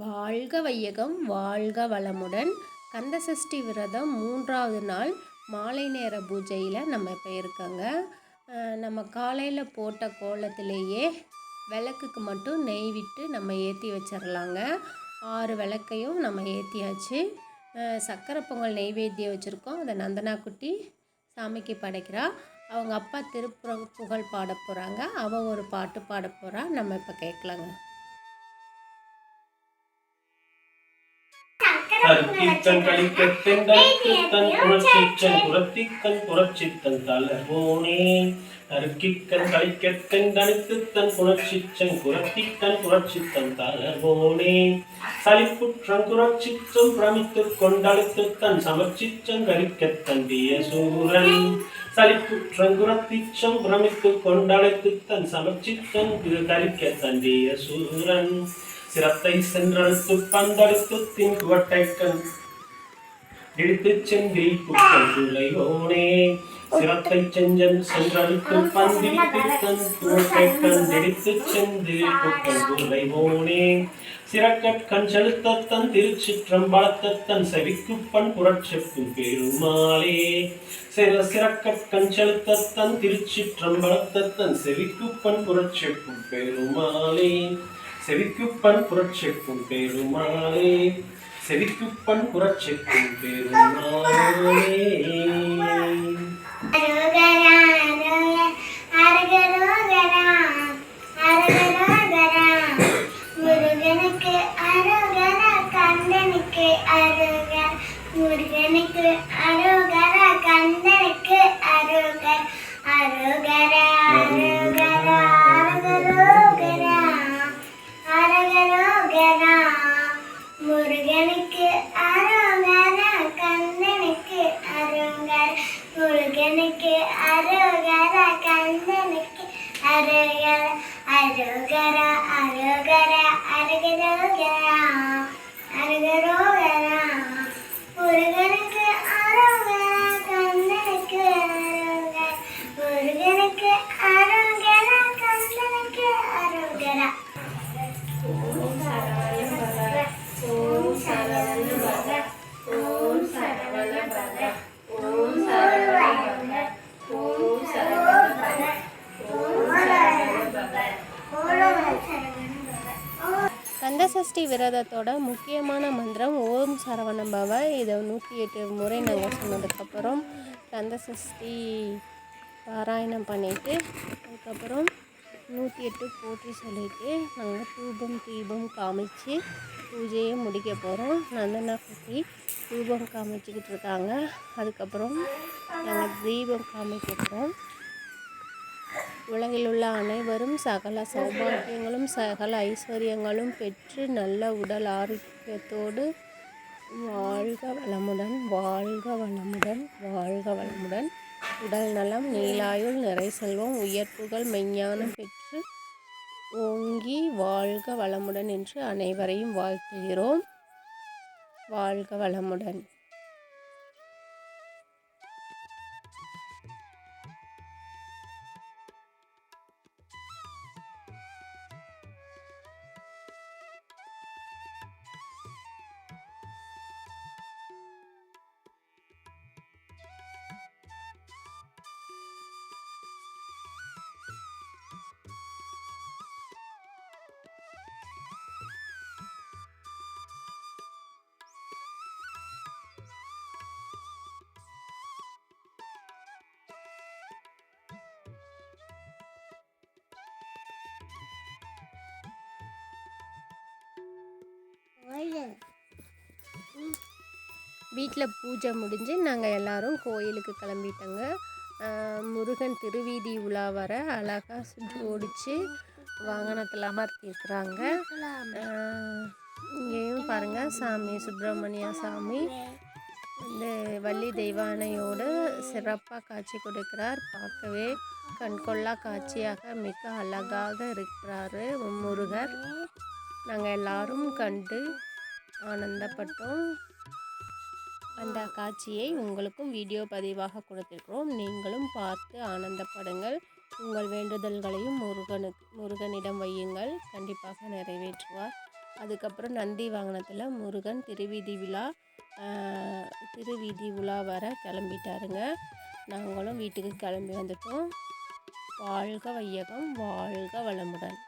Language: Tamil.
வாழ்க வையகம் வாழ்க வளமுடன். கந்தசஷ்டி விரதம் மூன்றாவது நாள் மாலை நேர பூஜையில் நம்ம இப்போ இருக்கோங்க. நம்ம காலையில் போட்ட கோலத்திலேயே விளக்குக்கு மட்டும் நெய் விட்டு நம்ம ஏற்றி வச்சிடலாங்க ஆறு விளக்கையும் நம்ம ஏற்றியாச்சு சக்கரை பொங்கல் நெய்வேத்தியம் வச்சுருக்கோம். அதை நந்தனா குட்டி சாமிக்கு படைக்கிறா. அவங்க அப்பா திருப்புறம் புகழ் பாட போகிறாங்க அவள் ஒரு பாட்டு பாட போகிறா நம்ம இப்போ கேட்கலாங்க. கற்கித்தன் கழிக்கத்தன் கற்கித்தன் புரட்சிச்சன் புரத்திக்கன் புரட்சித்தன் தளர்வோனே. அருக்கிக்கன் கழிக்கத்தன் கணித்துத்தன் புரட்சிச்சன் புரத்திக்கன் புரட்சித்தன் தளர்வோனே. சலிப்புற்றம் குரட்சித்தும் பிரமித்துக் கொண்டழுத்துத்தன் சமர்ச்சிச்சன் கரிக்கத்தன் சூரன் சலிப்புற்றம் குரத்திச்சம் பிரமித்துக் கொண்டழைத்துத்தன் சமர்ச்சித்தன் கரிக்க தண்டிய சூரன் சிரத்தை சென்றழுத்து பந்தடுத்து தின் குவட்டைக்கண் இழுத்து செந்தில் குற்றம் துளையோனே சிரத்தை செஞ்சன் சென்றழுத்து பந்திரித்து தன் குவட்டைக்கண் இடித்து செந்தில் குற்றம் துளைவோனே சிறக்கற்கண் செலுத்தத்தன் திருச்சிற்றம் பலத்தத்தன் செவிக்குப்பன் புரட்சிக்கும் பெருமாளே. சிற சிறக்கற்கண் செலுத்தத்தன் திருச்சிற்றம் பலத்தத்தன் செவிக்குப்பன் புரட்சிக்கும் பெருமாளே. செவிக்குப்பன் புரட்சிக்கும் பெருமாளே செவிக்குப்பன் புரட்சிக்கும் பெருமாளே முருகனுக்கு அரோகர അരോഗര കണ്ണനക്ക് അരോഗര അരോഗര சஷ்டி விரதத்தோட முக்கியமான மந்திரம் ஓம் சரவணம் பவ இதை நூற்றி எட்டு முறை நாங்கள் சொன்னதுக்கப்புறம் கந்தசஷ்டி பாராயணம் பண்ணிவிட்டு அதுக்கப்புறம் நூற்றி எட்டு போற்றி சொல்லிவிட்டு நாங்கள் தூபம் தீபம் காமிச்சு பூஜையை முடிக்க போகிறோம் நந்தனா குட்டி தூபம் காமிச்சிக்கிட்டு இருக்காங்க. அதுக்கப்புறம் நாங்கள் தீபம் காமிக்க போகிறோம் உலகில் உள்ள அனைவரும் சகல சௌபாகியங்களும் சகல ஐஸ்வர்யங்களும் பெற்று நல்ல உடல் ஆரோக்கியத்தோடு வாழ்க வளமுடன் வாழ்க வளமுடன் வாழ்க வளமுடன். உடல் நலம் நீலாயுள் நிறை செல்வம் உயர்ப்புகள் மெஞ்ஞானம் பெற்று ஓங்கி வாழ்க வளமுடன் என்று அனைவரையும் வாழ்த்துகிறோம். வாழ்க வளமுடன். வீட்டில் பூஜை முடிஞ்சு நாங்கள் எல்லாரும் கோயிலுக்கு கிளம்பிட்டோங்க. முருகன் திருவீதி உலா வர அழகாக ஜோடிச்சு வாகனத்தில் அமர்த்திருக்கிறாங்க இங்கேயும் பாருங்கள் சாமி சுப்பிரமணிய சாமி. இந்த வள்ளி தெய்வானையோடு சிறப்பாக காட்சி கொடுக்கிறார். பார்க்கவே கண்கொள்ளா காட்சியாக மிக அழகாக இருக்கிறாரு முருகர். நாங்கள் எல்லாரும் கண்டு ஆனந்தப்பட்டோம். அந்த காட்சியை உங்களுக்கும் வீடியோ பதிவாக கொடுத்திருக்கிறோம். நீங்களும் பார்த்து ஆனந்தப்படுங்கள். உங்கள் வேண்டுதல்களையும் முருகனுக்கு முருகனிடம் வையுங்கள். கண்டிப்பாக நிறைவேற்றுவார். அதுக்கப்புறம் நந்தி வாகனத்தில் முருகன் திருவீதி விழா திருவீதி உலா வர கிளம்பிட்டாருங்க. நாங்களும் வீட்டுக்கு கிளம்பி வந்துட்டோம். வாழ்க வையகம் வாழ்க வளமுடன்.